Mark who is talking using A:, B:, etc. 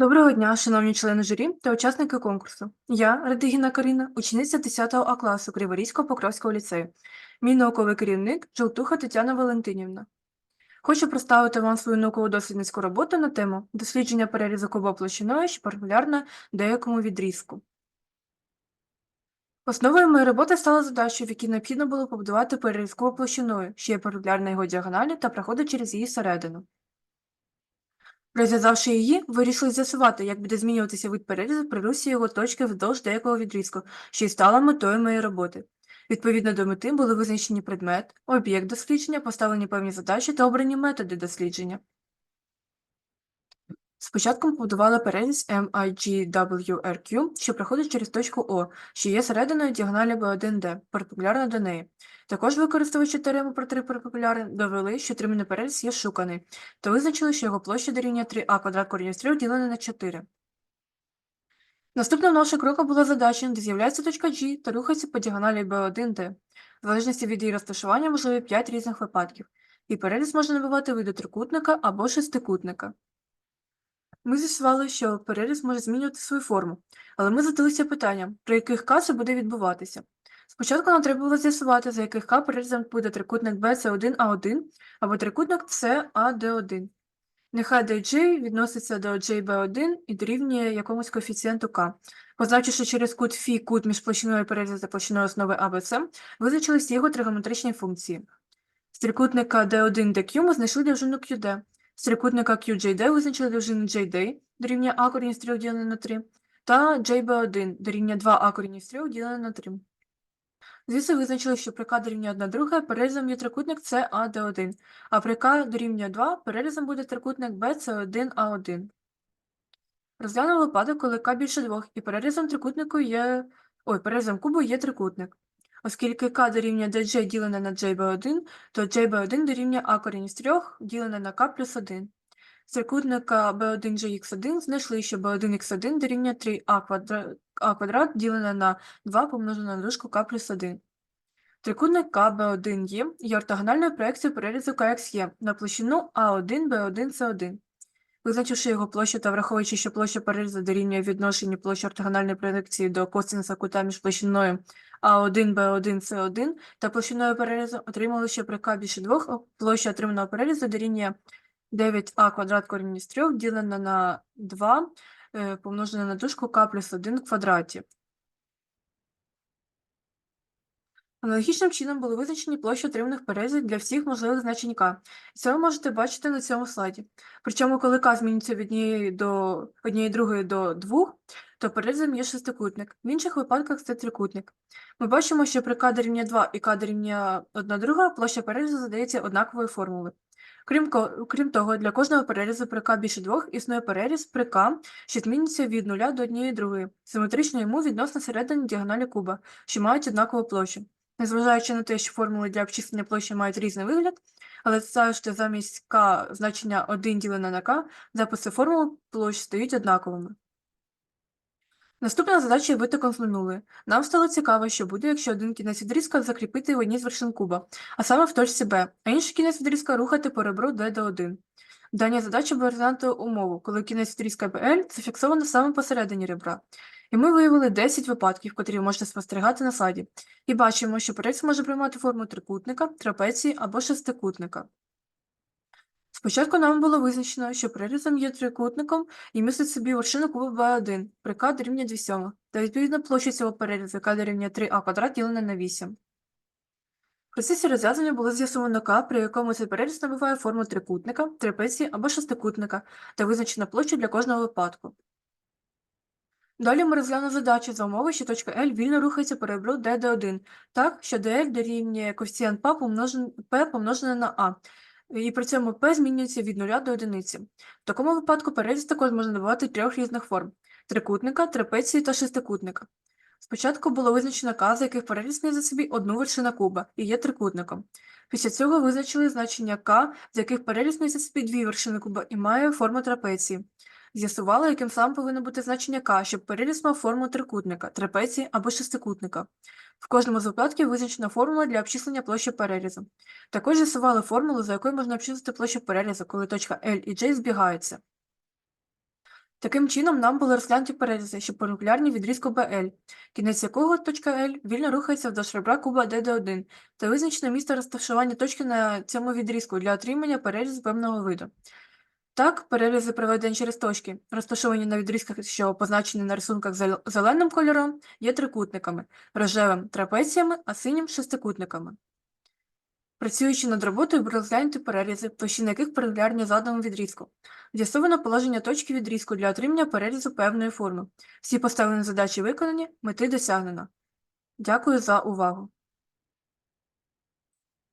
A: Доброго дня, шановні члени журі та учасники конкурсу. Я, Радигіна Каріна, учениця 10 А класу Криворізького Покровського ліцею. Мій науковий керівник Жовтуха Тетяна Валентинівна. Хочу представити вам свою науково-дослідницьку роботу на тему дослідження перерізу куба площиною, що популярна деякому відрізку. Основою моєї роботи стала задача, в якій необхідно було побудувати переріз площиною, що є паралельна його діагоналі та проходить через її середину. Розв'язавши її, вирішили з'ясувати, як буде змінюватися вид перерізу при русі його точки вздовж деякого відрізку, що й стала метою моєї роботи. Відповідно до мети були визначені предмет, об'єкт дослідження, поставлені певні задачі та обрані методи дослідження. Спочатку побудували переріз MIGWRQ, що проходить через точку О, що є серединою діагоналі B1D, перпендикулярно до неї. Також використовуючи теорему про три перпендикуляри, довели, що тримний переріз є шуканий, та визначили, що його площа дорівнює 3а квадрат корінь з 3 ділене на 4. Наступним нашим кроком була задача, де з'являється точка G та рухається по діагоналі B1D. В залежності від її розташування можливі 5 різних випадків, і переріз може набувати виду трикутника або шестикутника. Ми з'ясували, що переріз може змінювати свою форму, але ми задалися питанням, при яких К це буде відбуватися. Спочатку нам треба було з'ясувати, за яких К перерізом буде трикутник BC1A1 або трикутник CAD1. Нехай DJ відноситься до JB1 і дорівнює якомусь коефіцієнту К. Позначивши через кут Фі кут між площиною перерізу та площиною основи ABC, визначились його тригонометричні функції. З трикутника D1 DQ ми знайшли довжину QD, з трикутника QJD визначили довжину JD дорівнює А корінь з 3 ділене на 3, та JB1 дорівнює 2А корінь з 3 ділене на 3. Звідси визначили, що при К дорівнює 1 друга перерізом є трикутник CAD1, а при К дорівнює 2 перерізом буде трикутник BC1A1. Розглянув випадок, коли К більше 2 і перерізом трикутнику є... Ой, перерізом кубу є трикутник. Оскільки К дорівнює DJ ділене на JB1, то JB1 дорівнює А корінь з 3 ділене на К плюс 1. Трикутника B1GX1 знайшли, що B1X1 дорівнює 3А квадрат, квадрат ділене на 2 помножене на дужку К плюс 1. Трикутник КБ1Є є ортогональною проекцією перерізу КХЄ на площину А1, Б1, С1. Визначивши його площу та враховуючи, що площа перерізу дорівнює відношенню площі ортогональної проекції до косинуса кута між площиною А1, Б1, С1 та площиною перерізу, отримали, що при К більше 2 площа отриманого перерізу дорівнює 9а квадрат корінь із 3 ділено на 2 е, помножене на дужку k плюс 1 в квадраті. Аналогічним чином були визначені площі отриманих перерізів для всіх можливих значень k. І це ви можете бачити на цьому слайді. Причому, коли k змінюється від однієї до однієї другої до 2, то перерізом є шестикутник. В інших випадках це трикутник. Ми бачимо, що при k дорівнює 2 і k дорівнює 1 друга площа перерізу задається однаковою формулою. Крім, крім того, для кожного перерізу при К більше двох існує переріз при К, що зміниться від нуля до однієї другої, симетрично йому відносно середини діагоналі куба, що мають однакову площу. Незважаючи на те, що формули для обчислення площі мають різний вигляд, але завжди замість К значення 1 ділене на К, записи формул площ стають однаковими. Наступна задача витоком з. Нам стало цікаво, що буде, якщо один кінець відрізка закріпити в одній з вершин куба, а саме в точці Б, а інший кінець відрізка рухати по ребру D до 1. Дання задачі розглянути умову, коли кінець відрізка BL зафіксовано саме посередині ребра. І ми виявили 10 випадків, котрі можете спостерігати на слайді, і бачимо, що перець може приймати форму трикутника, трапеції або шестикутника. Спочатку нам було визначено, що прирізом є трикутником і містить собі вершину куба b1 при k дорівнює 2 сьомих, та відповідно площа цього перерізу, яка дорівнює 3а квадрат ділене на 8. В процесі розв'язання було з'ясовано К, при якому цей переріз набуває форму трикутника, трапеції або шестикутника та визначено площу для кожного випадку. Далі ми розглянули задачу за умови, що точка L вільно рухається по ребру D до 1, так, що DL дорівнює коефіцієнт P помножене на А, і при цьому P змінюється від 0 до 1. В такому випадку переріз також можна давати трьох різних форм трикутника, трапеції та шестикутника. Спочатку було визначено К, за яких переріз за собі одну вершину куба і є трикутником. Після цього визначили значення К, з яких переріз за собі дві вершини куба і має форму трапеції. З'ясували, яким саме повинно бути значення К, щоб переріз мав форму трикутника, трапеції або шестикутника. В кожному з випадків визначена формула для обчислення площі перерізу. Також з'ясували формулу, за якою можна обчислити площу перерізу, коли точка L і J збігаються. Таким чином, нам були розглянуті перерізи, що перпендикулярні відрізку БЛ, кінець якого точка L вільно рухається вздовж ребра куба ДД1, та визначено місце розташування точки на цьому відрізку для отримання перерізу певного виду. Так, перерізи проведені через точки, розташовані на відрізках, що позначені на рисунках зеленим кольором, є трикутниками, рожевим трапеціями, а синім шестикутниками. Працюючи над роботою, були розглянуті перерізи, площини яких перпендикулярні заданому відрізку. З'ясовано положення точки відрізку для отримання перерізу певної форми. Всі поставлені задачі виконані, мети досягнено. Дякую за увагу.